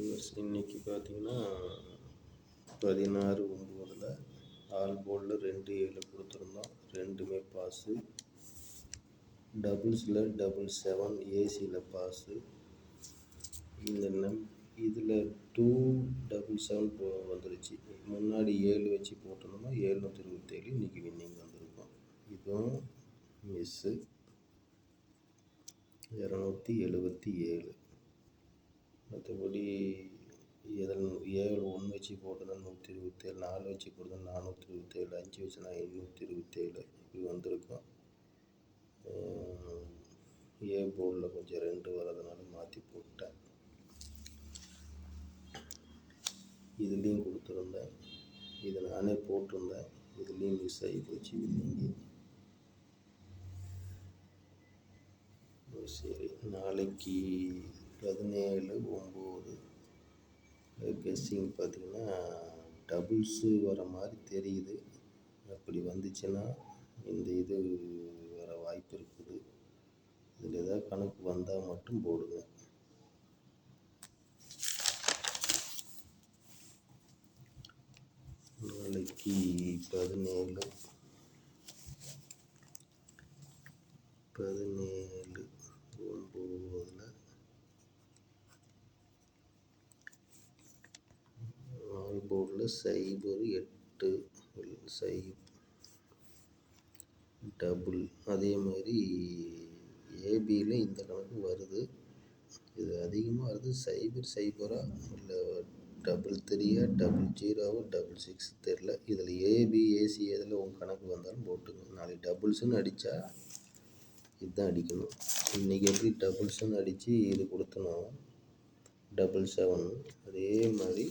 Viewers இன்னைக்கு பார்த்தீங்கன்னா பதினாறு ஒம்போதில் ஆல் போர்டில் ரெண்டு ஏழு கொடுத்துருந்தோம். ரெண்டுமே பாஸு டபுள்ஸில் டபுள் செவன் ஏசியில் பாஸு இந்த நம் இதில் டூ டபுள் செவன் போ வந்துருச்சு. முன்னாடி ஏழு வச்சு போட்டிருந்தோம்னா ஏழ்நூற்றி இருபத்தேழு இன்றைக்கி வின்னிங் வந்திருக்கோம். இதுவும் மிஸ்ஸு இரநூத்தி எழுபத்தி ஏழு. மற்றபடி எதில் ஏழு ஒன்று வச்சு போட்டது நூற்றி இருபத்தேழு நாலு வச்சு போட்டது நானூற்றி இருபத்தேழு அஞ்சு வச்சுனா எண்ணூற்றி இருபத்தேழு இப்படி வந்திருக்கும். ஏ போர்டில் கொஞ்சம் ரெண்டு வரதுனால மாற்றி போட்டேன் இதுலேயும் கொடுத்துருந்தேன். இது நானே போட்டிருந்தேன். இதுலேயும் மிஸ் ஆகி போச்சு வின்னிங்கு சரி நாளைக்கு பதினேழு ஒம்பது. கெஸ்ஸிங் பார்த்திங்கன்னா டபுள்ஸு வர மாதிரி தெரியுது. அப்படி வந்துச்சுன்னா இந்த இது வர வாய்ப்பு இருக்குது. இதில் ஏதாவது கணக்கு வந்தால் மட்டும் போடுங்க. நாளைக்கு பதினேழு. பதினேழு ஒம்போதில் ஆல் போர்டில் சைபர் எட்டு சை டபுள். அதே மாதிரி ஏபியில் இந்த கணக்கு வருது. இது அதிகமாக வருது. சைபர் சைபரா இல்லை டபுள் த்ரீயா டபுள் ஜீரோவா டபுள் சிக்ஸ் தெரில. இதில் ஏபி ஏசி எதில் உங்கள் கணக்கு வந்தாலும் போட்டுங்க நாளைக்கு டபுள்ஸுன்னு அடித்தா இதுதான் அடிக்கணும். இன்றைக்கி எப்படி டபுள்ஸுன்னு அடித்து இது கொடுத்தனோ? Double seven. அதே மாதிரி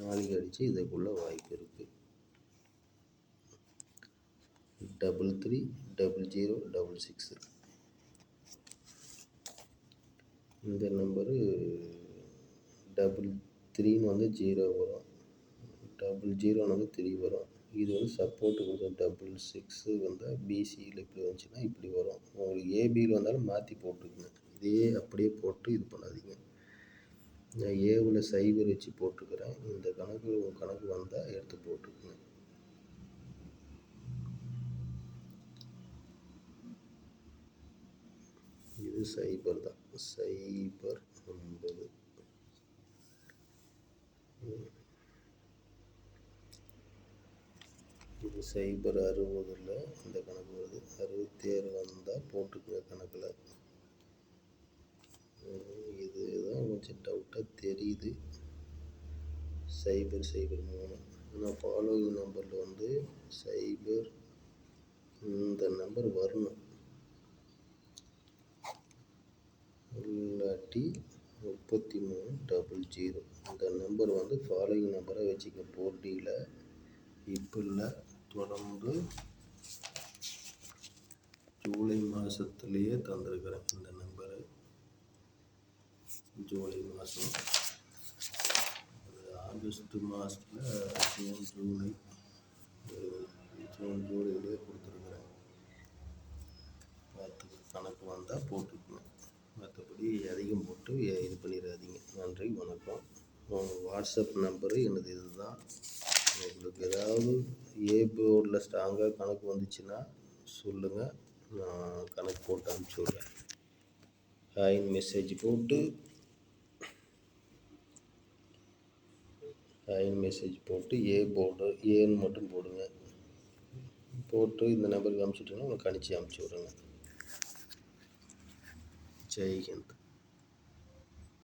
நாளைக்கு அடித்து இதுக்குள்ளே வாய்ப்பு இருக்குது double three double zero double six. இந்த நம்பரு டபுள் த்ரீன்னு வந்து ஜீரோ வரும். டபுள் ஜீரோன்னு வந்து த்ரீ வரும். இது வந்து சப்போர்ட்டு கொஞ்சம் டபுள் சிக்ஸு வந்தால் பிசியில் இப்படி வந்துச்சுன்னா இப்படி வரும். உங்களுக்கு ஏபியில் வந்தாலும் மாற்றி போட்டுக்குங்க. இதே அப்படியே போட்டு இது பண்ணாதீங்க. நான் ஏவில் சைபர் வச்சு போட்டுக்கிறேன். இந்த கணக்கு உங்கள் கணக்கு வந்தால் எடுத்து போட்டுக்குங்க இது சைபர் தான். சைபர் ஒன்பது. இது சைபர் அறுபதில் இந்த கணக்கு வருது. அறுபத்தி ஏழு வந்தால் போட்டுக்குங்க கணக்கில். இது தான் கொஞ்சம் டவுட்டாக தெரியுது. சைபர் சைபர் மூணு. ஆனால் ஃபாலோயிங் நம்பரில் வந்து சைபர் இந்த நம்பர் வரணும். இல்லாட்டி முப்பத்தி மூணு டபுள் ஜீரோ இந்த நம்பர் வந்து ஃபாலோயிங் நம்பராக வச்சுக்க போட்டியில் இப்போ இல்லை தொடர்ந்து ஜூலை மாதத்துலேயே தந்திருக்கிறேன் இந்த நம்பர் ஜூலை மாதம் ஆகஸ்ட் மாதத்தில் ஜூன் ஜூலை ஜூன் ஜூலையிலே கொடுத்துருக்குறேன். பார்த்து கணக்கு வந்தால் போட்டுக்கணும். மற்றபடி அதிகம் போட்டு இது பண்ணிடாதீங்க. நன்றி வணக்கம். உங்கள் வாட்ஸ்அப் நம்பரு எனது இதுதான். உங்களுக்கு ஏதாவது ஏ போர்டில் ஸ்ட்ராங்காக கணக்கு வந்துச்சுன்னா சொல்லுங்கள் நான் கணக்கு போட்டு அனுப்பிச்சி விட்றேன். ஹாய்னு மெசேஜ் போட்டு ஹாய்னு மெசேஜ் போட்டு ஏ போர்டு ஏன்னு மட்டும் போடுங்க. போட்டு இந்த நம்பருக்கு அனுப்பிச்சுட்டிங்கன்னா உங்களுக்கு கணிச்சு அனுப்பிச்சி விடுங்க. ஜெய்ஹிந்த்